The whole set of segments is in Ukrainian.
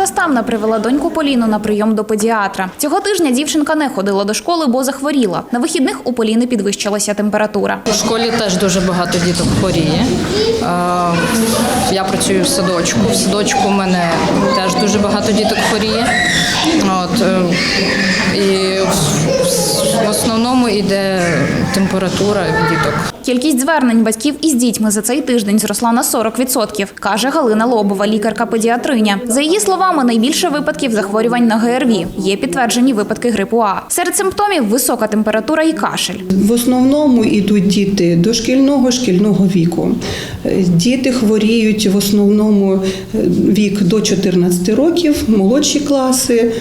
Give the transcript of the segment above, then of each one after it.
Заставна привела доньку Поліну на прийом до педіатра. Цього тижня дівчинка не ходила до школи, бо захворіла. На вихідних у Поліни підвищилася температура. У школі теж дуже багато діток хворіє. Я працюю в садочку. В садочку у мене теж дуже багато діток хворіє. От, е, і в основному йде температура в діток. Кількість звернень батьків із дітьми за цей тиждень зросла на 40%, каже Галина Лобова, лікарка-педіатриня. За її словами, найбільше випадків захворювань на ГРВІ. Є підтверджені випадки грипу А. Серед симптомів висока температура і кашель. В основному йдуть діти дошкільного шкільного віку. Діти хворіють в основному е, вік до 14 років, молодші класи.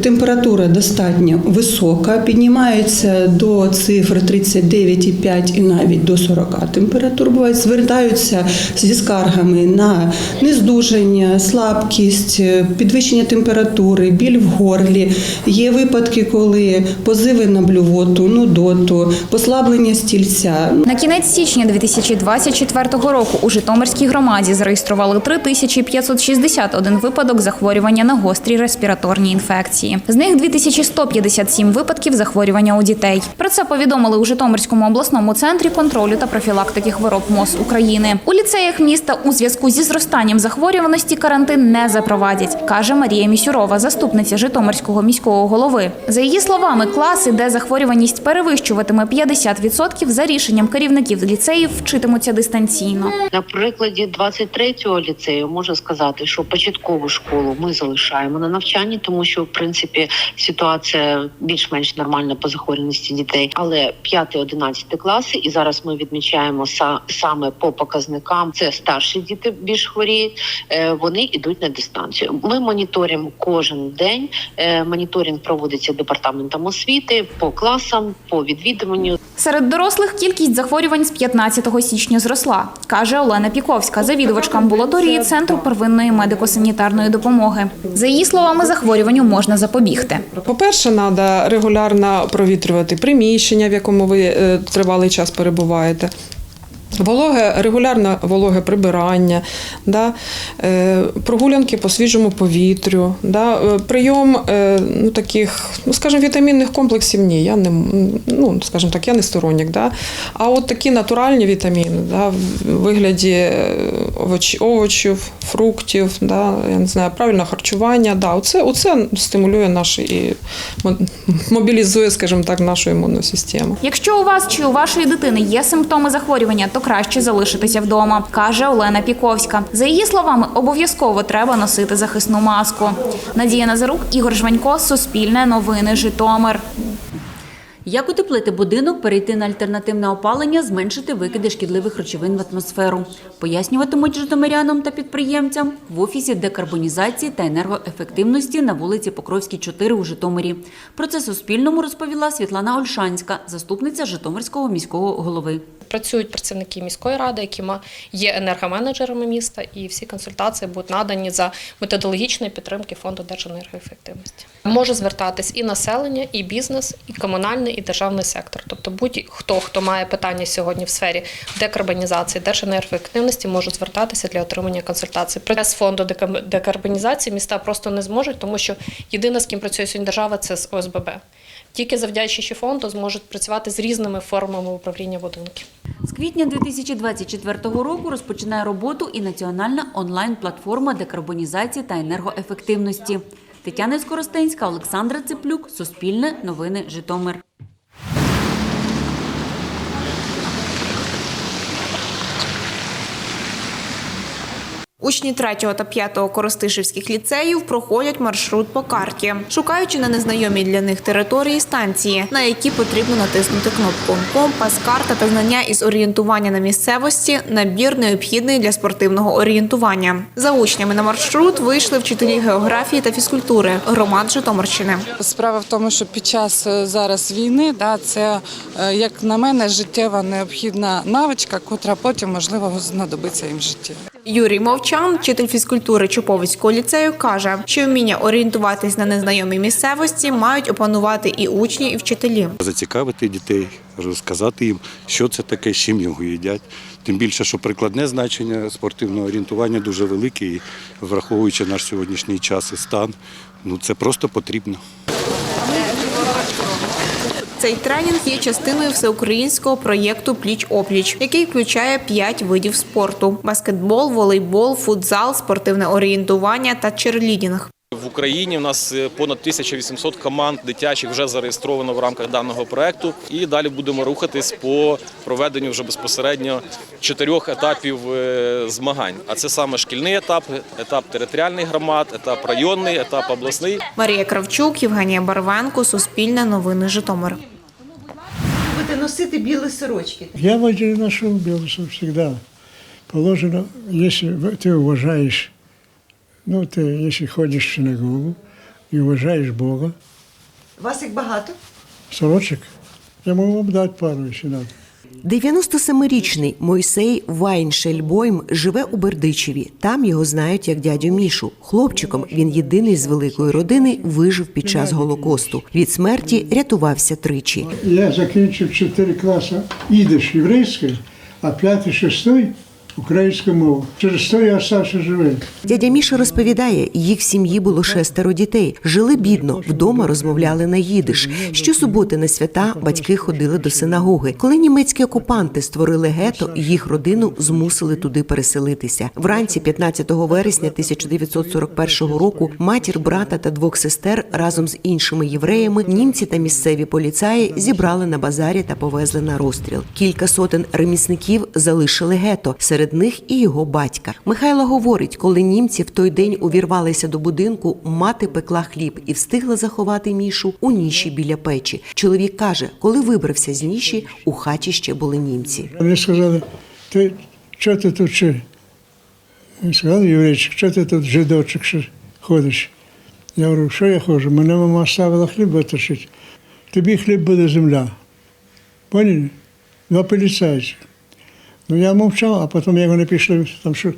Температура достатньо висока, піднімається до цифр 39,5 і навіть до 40 температур. Бувають звертаються зі скаргами на нездужання, слабкість, е, підвищення температури, біль в горлі. Є випадки, коли позиви на блювоту, нудоту, послаблення стільця. На кінець січня 2024 року у Житомирській громаді зареєстрували 3561 випадок захворювання на гострі респіраторні інфекції. З них 2157 випадків захворювання у дітей. Про це повідомили у Житомирському обласному центрі контролю та профілактики хвороб МОЗ України. У ліцеях міста у зв'язку зі зростанням захворюваності карантин не запровадять, каже Марія Місюрова, заступниця Житомирського міського голови. За її словами, класи, де захворюваність перевищуватиме 50%, за рішенням керівників ліцеїв вчитимуться дистанційно. На прикладі 23-го ліцею можу сказати, що початкову школу ми залишаємо на навчанні, тому що в принципі ситуація більш-менш нормальна по захворюваності дітей. Але 5-11 класи, і зараз ми відмічаємо са- саме по показникам. Це старші діти більш хворіють. е, Вони йдуть на дистанцію. Ми моніторимо кожен день. Е, Моніторинг проводиться департаментом освіти по класам, по відвідуванню. Серед дорослих кількість захворювань з 15 січня зросла, каже Олена Піковська, завідувачка амбулаторії Центру первинної медико-санітарної допомоги. За її словами, захворюванню можна запобігти. По-перше, треба регулярно провітрювати приміщення, в якому ви е, тривалий час перебуваєте перебуваєте. Вологе, регулярне вологе прибирання, да, е, прогулянки по свіжому повітрю, да, е, прийом е, ну, таких, ну, скажімо, вітамінних комплексів ні, я не, ну, скажімо так, я не сторонник. Да. А от такі натуральні вітаміни да, в вигляді овоч, овочів, фруктів, да, я не знаю, правильне харчування, да, оце, оце стимулює наш і мобілізує, скажімо так, нашу імунну систему. Якщо у вас чи у вашої дитини є симптоми захворювання, то краще залишитися вдома, каже Олена Піковська. За її словами, обов'язково треба носити захисну маску. Надія Назарук, Ігор Жванько, Суспільне новини, Житомир. Як утеплити будинок, перейти на альтернативне опалення, зменшити викиди шкідливих речовин в атмосферу, пояснюватимуть житомирянам та підприємцям в офісі декарбонізації та енергоефективності на вулиці Покровській, 4 у Житомирі. Про це Суспільному розповіла Світлана Ольшанська, заступниця Житомирського міського голови. Працюють працівники міської ради, які є енергоменеджерами міста, і всі консультації будуть надані за методологічної підтримки фонду держенергоефективності. Може звертатись і населення, і бізнес, і комунальний, і державний сектор. Тобто будь-хто, хто має питання сьогодні в сфері декарбонізації, держенергоефективності, може звертатися для отримання консультацій. Без фонду дека- декарбонізації міста просто не зможуть, тому що єдине, з ким працює сьогодні держава, це з ОСББ. Тільки завдячуючи фонду зможуть працювати з різними формами управління будинків. З квітня 2024 року розпочинає роботу і національна онлайн-платформа декарбонізації та енергоефективності. Тетяна Скоростенська, Олександра Цеплюк, Суспільне, Новини, Житомир. Учні 3 та 5 Коростишівських ліцеїв проходять маршрут по карті, шукаючи на незнайомій для них території станції, на які потрібно натиснути кнопку. Компас, карта та знання із орієнтування на місцевості набір необхідний для спортивного орієнтування. За учнями на маршрут вийшли вчителі географії та фізкультури громад Житомирщини. Справа в тому, що під час е, зараз війни да, це, е, як на мене, життєва необхідна навичка, котра потім можливо знадобиться їм в житті. Юрій Мовчан, вчитель фізкультури Чуповицького ліцею, каже, що вміння орієнтуватись на незнайомій місцевості мають опанувати і учні, і вчителі. Зацікавити дітей, розказати їм, що це таке, з чим його їдять. Тим більше, що прикладне значення спортивного орієнтування дуже велике, і враховуючи наш сьогоднішній час і стан, ну це просто потрібно. Цей тренінг є частиною всеукраїнського проєкту Пліч опліч, який включає п'ять видів спорту: баскетбол, волейбол, футзал, спортивне орієнтування та черлідінг. В Україні в нас е, понад 1800 команд дитячих вже зареєстровано в рамках даного проекту. І далі будемо рухатись по проведенню вже безпосередньо чотирьох етапів е, змагань. А це саме шкільний етап, етап територіальних громад, етап районний, етап обласний. Марія Кравчук, Євгенія Барвенко, Суспільне новини Житомир Будете носити білі сорочки. Я вроде ношу белый всегда. Положено, если в- ты уважаешь, ну, ты если ходишь в синагогу и уважаешь Бога, Вас їх багато? сорочек, я могу вам дать пару, если надо. 97-річний Мойсей Вайншельбойм живе у Бердичеві. Там його знають як дядю Мішу. Хлопчиком він єдиний з великої родини вижив під час голокосту. Від смерті рятувався тричі. Я закінчив 4 класи ідиш єврейської, а 5-6 українську мову. Через то я остався живий. Дядя Міша розповідає, їх в сім'ї було шестеро дітей. Жили бідно, вдома розмовляли на їдиш. Щосуботи на свята батьки ходили до синагоги. Коли німецькі окупанти створили гето, їх родину змусили туди переселитися. Вранці 15 вересня 1941 року матір брата та двох сестер разом з іншими євреями німці та місцеві поліцаї зібрали на базарі та повезли на розстріл. Кілька сотень ремісників залишили гето. Серед них і його батька. Михайло говорить, коли німці в той день увірвалися до будинку, мати пекла хліб і встигла заховати мішу у ніші біля печі. Чоловік каже, коли вибрався з ніші, у хаті ще були німці. Вони сказали, ти що ти тут ще? Він сказав, єврейчик, що ти тут жидочок ще ходиш? Я говорю, що я ходжу? Мене мама оставила хліб витащити. Тобі хліб буде земля. Поняли? Два поліцайці. Ну я мовчав, а потім як вони пішли, там що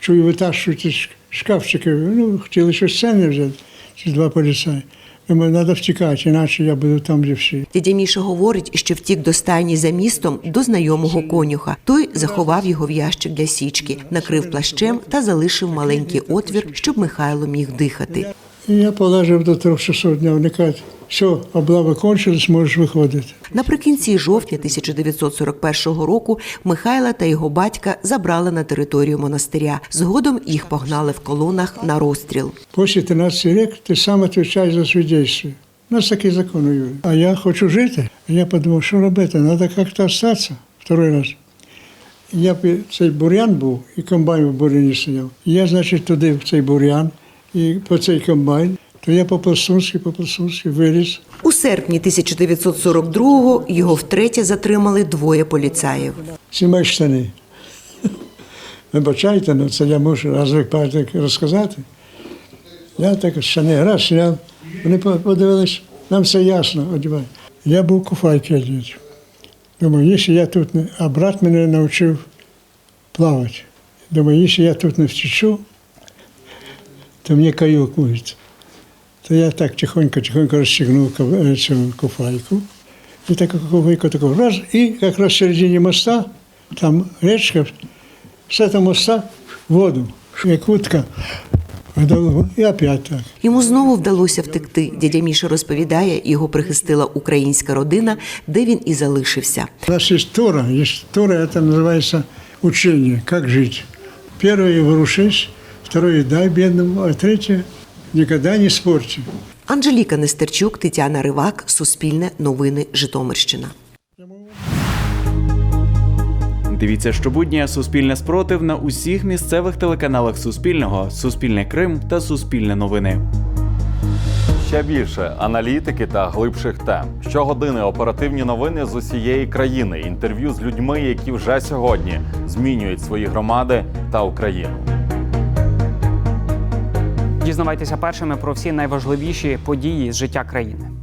чую, витащують із шкафчики. Ну, хотіли щось ценне взяти, ці два поліцаї. Думаю, треба втікати, іначе я буду там, де всі. Дядя Міша говорить, що втік до стайні за містом до знайомого конюха. Той заховав його в ящик для січки, накрив плащем та залишив маленький отвір, щоб Михайло міг дихати. І я полежав до трьох часов дня. Вони кажуть, все, облава кончилась, можеш виходити. Наприкінці жовтня 1941 року Михайла та його батька забрали на територію монастиря. Згодом їх погнали в колонах на розстріл. Після 13 років ти сам відповідаєш за свої дії. У нас такий закон у Юрії. А я хочу жити. Я подумав, що робити? Треба як-то залишитися второй раз. Я цей бур'ян був, і комбайн в бур'яні стояв. Я, значить, туди в цей бур'ян, і по цей комбайн, то я по-пластунськи, по-пластунськи виліз. У серпні 1942-го його втретє затримали двоє поліцаїв. Знімай штани. Вибачайте, ну це я мушу раз розказати. Я так штани раз зняв. Вони подивились, нам все ясно, одягай. Я був куфайки одягати. Думаю, якщо я тут не. А брат мене навчив плавати. Думаю, якщо я тут не втечу, то мені каюк буде. То я так тихонько-тихонько розстегнув е, цю куфайку. І так куфайку таку раз, і якраз в середині моста, там річка, з цього моста в воду, як утка. І опять так. Йому знову вдалося втекти. Дядя Міша розповідає, його прихистила українська родина, де він і залишився. У нас есть Тора, есть Тора, это называется учение, как второе – дай бедному, а третье – никогда не спорьте. Анжеліка Нестерчук, Тетяна Ривак, Суспільне новини Житомирщина. Дивіться щобудня Суспільне спротив на усіх місцевих телеканалах Суспільного, Суспільне Крим та Суспільне новини. Ще більше аналітики та глибших тем. Щогодини оперативні новини з усієї країни. Інтерв'ю з людьми, які вже сьогодні змінюють свої громади та Україну. Дізнавайтеся першими про всі найважливіші події з життя країни.